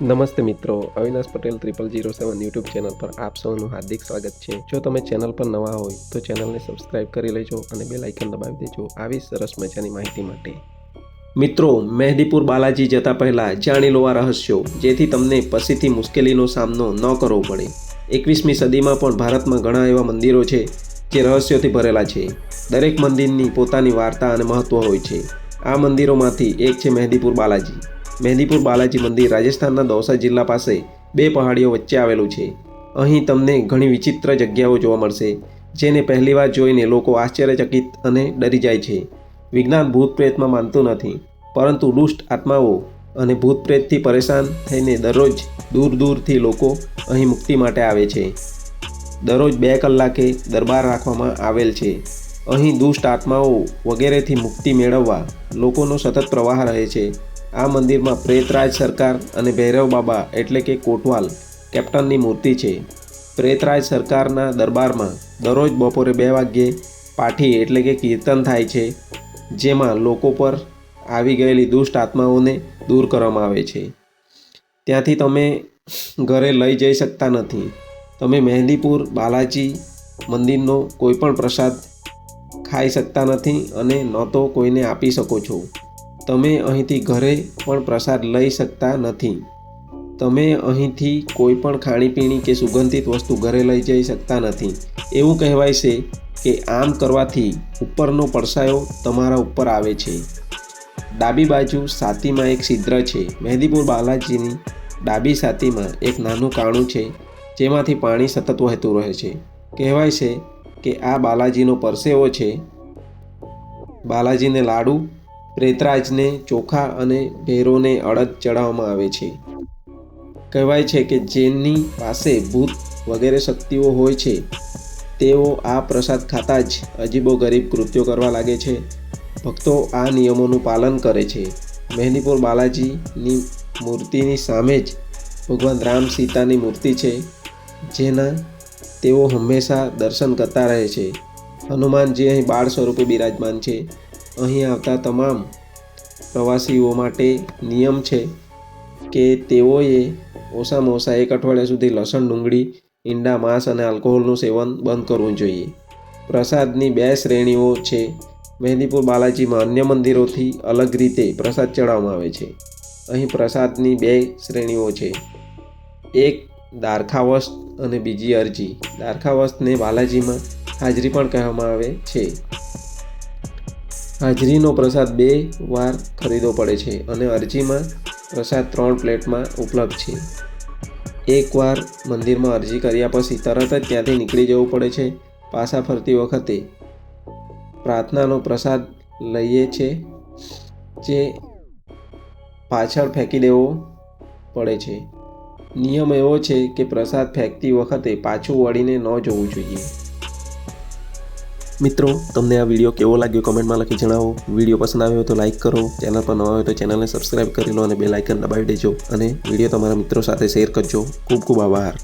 નમસ્તે મિત્રો, Avinash Patel triple zero seven YouTube channel પર આપ સૌનું હાર્દિક સ્વાગત છે. જો તમે ચેનલ પર નવા હોય, તો ચેનલને સબસ્ક્રાઇબ કરી લેજો અને બે લાઇકન દબાવી દેજો આવી સરસ મજાની માહિતી માટે. મિત્રો, મહેદીપુર બાલાજી જતા પહેલાં જાણી લો આ રહસ્યો, જેથી તમને પછીથી મુશ્કેલીનો સામનો ન કરવો પડે. એકવીસમી સદીમાં પણ ભારતમાં ઘણા એવા મંદિરો છે, જે રહસ્યોથી ભરેલા છે. દરેક મંદિરની પોતાની વાર્તા અને મહત્ત્વ હોય છે. આ મંદિરોમાંથી એક છે મહેદીપુર બાલાજી. મહેંદીપુર બાલાજી મંદિર રાજસ્થાનના દૌસા જિલ્લા પાસે બે પહાડીઓ વચ્ચે આવેલું છે. અહીં તમને ઘણી વિચિત્ર જગ્યાઓ જોવા મળશે, જેને પહેલીવાર જોઈને લોકો આશ્ચર્યચકિત અને ડરી જાય છે. વિજ્ઞાન ભૂત પ્રેતમાં માનતું નથી, પરંતુ દુષ્ટ આત્માઓ અને ભૂત પ્રેતથી પરેશાન થઈને દરરોજ દૂર દૂરથી લોકો અહીં મુક્તિ માટે આવે છે. દરરોજ બે કલાકે દરબાર રાખવામાં આવેલ છે. અહીં દુષ્ટ આત્માઓ વગેરેથી મુક્તિ મેળવવા લોકોનો સતત પ્રવાહ રહે છે. આ મંદિરમાં પ્રેતરાજ સરકાર અને ભૈરવ બાબા એટલે કે કોટવાલ કેપ્ટનની મૂર્તિ છે. પ્રેતરાજ સરકારના દરબારમાં દરરોજ બપોરે બે વાગ્યે પાઠી એટલે કે કીર્તન થાય છે, જેમાં લોકો પર આવી ગયેલી દુષ્ટ આત્માઓને દૂર કરવામાં આવે છે. ત્યાંથી તમે ઘરે લઈ જઈ શકતા નથી. તમે મહેંદીપુર, બાલાજી મંદિરનો કોઈ પણ પ્રસાદ ખાઈ શકતા નથી અને ન તો કોઈને આપી શકો છો. તમે અહીંથી ઘરે પણ પ્રસાદ લઈ શકતા નથી. તમે અહીંથી કોઈ પણ ખાણીપીણી કે સુગંધિત વસ્તુ ઘરે લઈ જઈ શકતા નથી. એવું કહેવાય છે કે આમ કરવાથી ઉપરનો પડસાયો તમારા ઉપર આવે છે. ડાબી બાજુ સાતીમાં એક છિદ્ર છે. મહેદીપુર બાલાજીની ડાબી સાતીમાં એક નાનું કાણું છે, જેમાંથી પાણી સતત વહેતું રહે છે. કહેવાય છે કે આ બાલાજીનો પરસેવો છે. બાલાજીને લાડુ પ્રેતરાજને ચોખા અને ભેરોને અડદ ચડાવવામાં આવે છે. કહેવાય છે કે જેની પાસે ભૂત વગેરે શક્તિઓ હોય છે, તેઓ આ પ્રસાદ ખાતા જ અજીબો ગરીબ કૃત્યો કરવા લાગે છે. ભક્તો આ નિયમોનું પાલન કરે છે. મહેનીપુર બાલાજીની મૂર્તિની સામે જ ભગવાન રામ સીતાની મૂર્તિ છે, જેના તેઓ હંમેશા દર્શન કરતા રહે છે. હનુમાનજી અહીં બાળ સ્વરૂપે બિરાજમાન છે. અહીં આવતા તમામ પ્રવાસીઓ માટે નિયમ છે કે તેઓએ ઓછામાં ઓછા એક અઠવાડિયા સુધી લસણ, ડુંગળી, ઈંડા, માંસ અને આલ્કોહોલનું સેવન બંધ કરવું જોઈએ. પ્રસાદની બે શ્રેણીઓ છે. મહેંદીપુર બાલાજીમાં અન્ય મંદિરોથી અલગ રીતે પ્રસાદ ચડાવવામાં આવે છે. અહીં પ્રસાદની બે શ્રેણીઓ છે. એક દારખાવસ્ત અને બીજી અરજી. દારખાવસ્તને બાલાજીમાં હાજરી પણ કહેવામાં આવે છે. હાજરીનો પ્રસાદ બે વાર ખરીદવો પડે છે અને અરજીમાં પ્રસાદ ત્રણ પ્લેટમાં ઉપલબ્ધ છે. એકવાર મંદિરમાં અરજી કર્યા પછી તરત જ ત્યાંથી નીકળી જવું પડે છે. પાછા ફરતી વખતે પ્રાર્થનાનો પ્રસાદ લઈએ છે, જે પાછળ ફેંકી દેવો પડે છે. નિયમ એવો છે કે પ્રસાદ ફેંકતી વખતે પાછું વળીને ન જોવું જોઈએ. મિત્રો, તમને આ વીડિયો કેવો લાગ્યો કમેન્ટમાં લખી જણાવો. વીડિયો પસંદ આવ્યો તો લાઇક કરો. ચેનલ પર નવા હોય તો ચેનલને સબસ્ક્રાઇબ કરી લો અને બે લાઇકન દબાવી દેજો. અને વીડિયો તમારા મિત્રો સાથે શેર કરજો. ખૂબ ખૂબ આભાર.